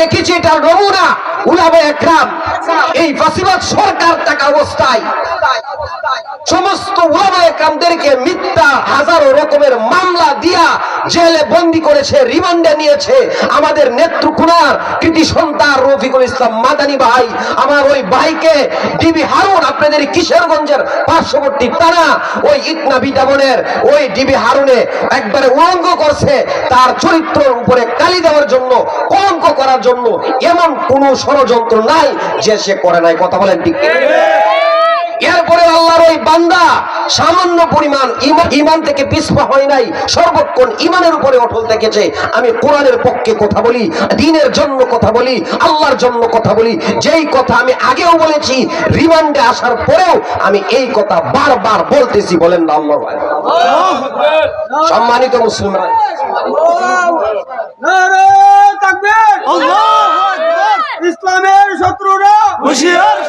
দেখেছি, এটা নমুনা। উলাবে একরাম, এই ফাসিবাদ সরকার থাকা অবস্থায়। সমস্ত উলামা একরামদেরকে মিথ্যা, হাজারো রকমের মামলা দিয়া জেলে বন্দি করেছে, রিমান্ডে নিয়েছে। আমাদের নেত্রকোনার কৃতি সন্তান রফিকুল ইসলাম মাদানী ভাই, আমার ওই ভাইকে ডিবি হারুন, আপনাদের কিশোরগঞ্জের পার্শ্ববর্তী তারা ওই ইটনা বিটাবনের ওই ডিবি হারুনে একবারে উলঙ্গ করছে, তার চরিত্রের উপরে কালি দেওয়ার জন্য কলঙ্ক করার জন্য এমন কোন ষড়যন্ত্র নাই যে সে করে নাই। কথা বলেন ঠিক এরপরে আল্লাহর ওই বান্দা সামান্য পরিমাণ ইমান থেকে পিছপা হয় নাই সর্বক্ষণ ইমানের উপরে অটল থেকেছে। আমি কোরআনের পক্ষে কথা বলি দিনের জন্য কথা বলি আল্লাহর জন্য কথা বলি। যেই কথা আমি আগেও বলেছি রিমান্ডে আসার পরেও আমি এই কথা বারবার বলতেছি বলেন না আল্লাহ সম্মানিত মুসলিমরা। 不行。